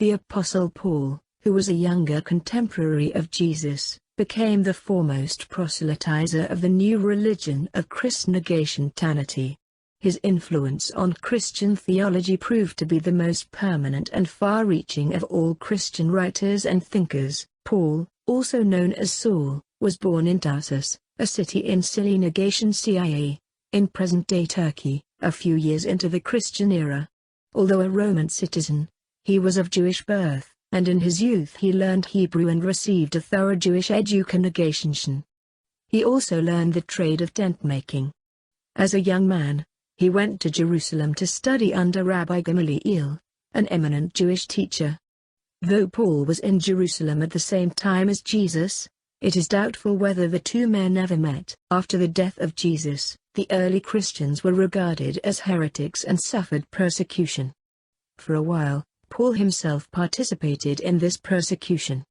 The Apostle Paul, who was a younger contemporary of Jesus, became the foremost proselytizer of the new religion of Christnationality. His influence on Christian theology proved to be the most permanent and far-reaching of all Christian writers and thinkers. Paul, also known as Saul, was born in Tarsus, a city in Negation CIA, in present-day Turkey, a few years into the Christian era. Although a Roman citizen, he was of Jewish birth and in his youth he learned Hebrew and received a thorough Jewish education. He also learned the trade of tent-making. As a young man, he went to Jerusalem to study under Rabbi Gamaliel, an eminent Jewish teacher. Though Paul was in Jerusalem at the same time as Jesus, it is doubtful whether the two men ever met. After the death of Jesus, the early Christians were regarded as heretics and suffered persecution. For a while, Paul himself participated in this persecution.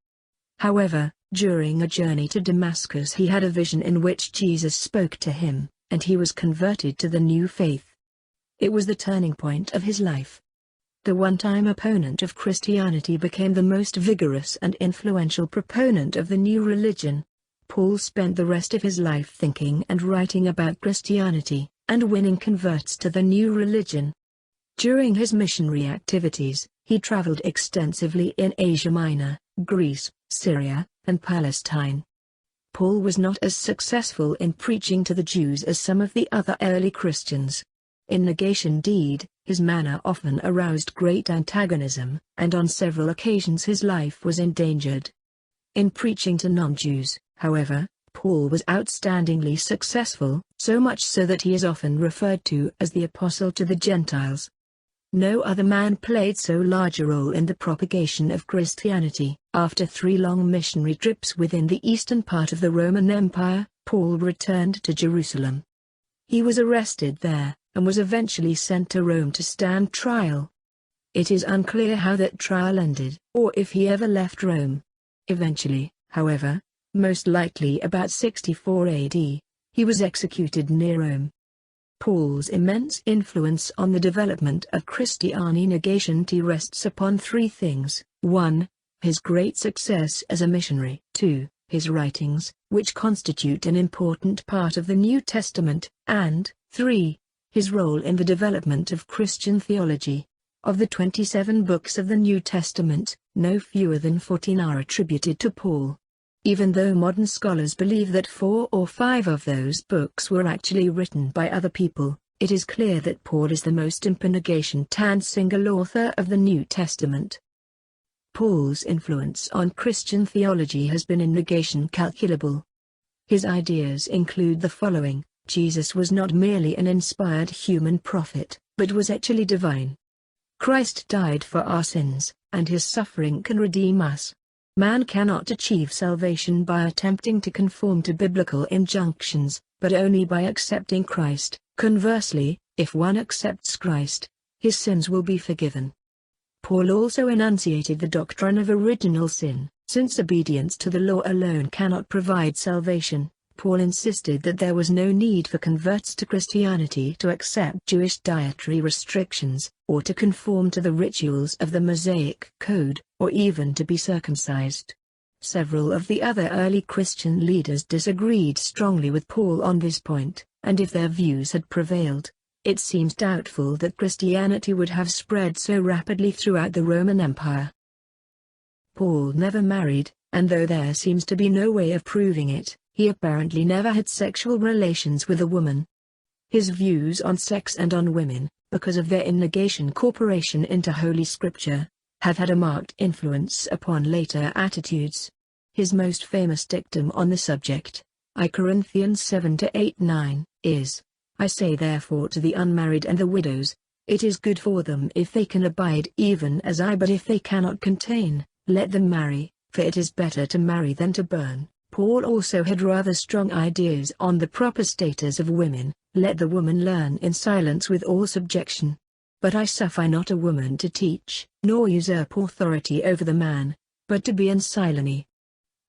However, during a journey to Damascus he had a vision in which Jesus spoke to him, and he was converted to the new faith. It was the turning point of his life. The one-time opponent of Christianity became the most vigorous and influential proponent of the new religion. Paul spent the rest of his life thinking and writing about Christianity, and winning converts to the new religion. During his missionary activities, he traveled extensively in Asia Minor, Greece, Syria, and Palestine. Paul was not as successful in preaching to the Jews as some of the other early Christians. In Negation Deed, his manner often aroused great antagonism, and on several occasions his life was endangered. In preaching to non-Jews, however, Paul was outstandingly successful, so much so that he is often referred to as the Apostle to the Gentiles. No other man played so large a role in the propagation of Christianity. After three long missionary trips within the eastern part of the Roman Empire, Paul returned to Jerusalem. He was arrested there, and was eventually sent to Rome to stand trial. It is unclear how that trial ended, or if he ever left Rome. Eventually, however, most likely about 64 AD, he was executed near Rome. Paul's immense influence on the development of Christianity rests upon three things. 1. His great success as a missionary. 2. His writings, which constitute an important part of the New Testament, and 3. His role in the development of Christian theology. Of the 27 books of the New Testament, no fewer than 14 are attributed to Paul. Even though modern scholars believe that four or five of those books were actually written by other people, it is clear that Paul is the most impenegation and single author of the New Testament. Paul's influence on Christian theology has been in negation calculable. His ideas include the following, Jesus was not merely an inspired human prophet, but was actually divine. Christ died for our sins, and his suffering can redeem us. Man cannot achieve salvation by attempting to conform to biblical injunctions, but only by accepting Christ. Conversely, if one accepts Christ, his sins will be forgiven. Paul also enunciated the doctrine of original sin, since obedience to the law alone cannot provide salvation. Paul insisted that there was no need for converts to Christianity to accept Jewish dietary restrictions, or to conform to the rituals of the Mosaic Code, or even to be circumcised. Several of the other early Christian leaders disagreed strongly with Paul on this point, and if their views had prevailed, it seems doubtful that Christianity would have spread so rapidly throughout the Roman Empire. Paul never married, and though there seems to be no way of proving it, he apparently never had sexual relations with a woman. His views on sex and on women, because of their innegation corporation into Holy Scripture, have had a marked influence upon later attitudes. His most famous dictum on the subject, I Corinthians 7-8-9, is, I say therefore to the unmarried and the widows, it is good for them if they can abide even as I but if they cannot contain, let them marry, for it is better to marry than to burn. Paul also had rather strong ideas on the proper status of women, let the woman learn in silence with all subjection. But I suffer not a woman to teach, nor usurp authority over the man, but to be in silence.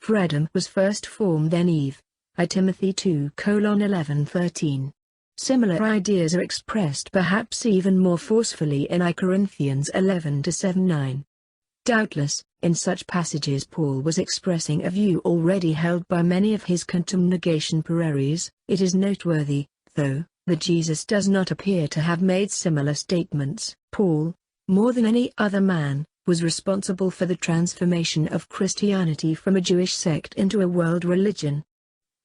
For Adam was first formed then Eve. I Timothy 2 colon 11 13. Similar ideas are expressed perhaps even more forcefully in I Corinthians 11 7 9. Doubtless, in such passages Paul was expressing a view already held by many of his contumnegation pereres. It is noteworthy, though, that Jesus does not appear to have made similar statements. Paul, more than any other man, was responsible for the transformation of Christianity from a Jewish sect into a world religion.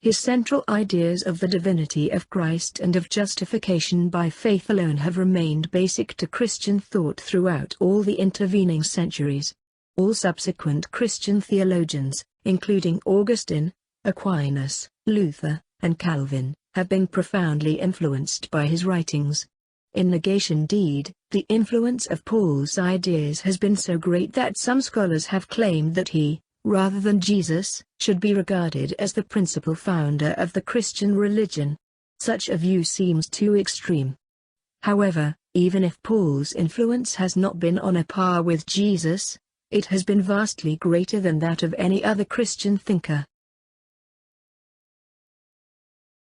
His central ideas of the divinity of Christ and of justification by faith alone have remained basic to Christian thought throughout all the intervening centuries. All subsequent Christian theologians, including Augustine, Aquinas, Luther, and Calvin, have been profoundly influenced by his writings. In Negation Deed, the influence of Paul's ideas has been so great that some scholars have claimed that he, rather than Jesus, should be regarded as the principal founder of the Christian religion. Such a view seems too extreme. However, even if Paul's influence has not been on a par with Jesus, it has been vastly greater than that of any other Christian thinker.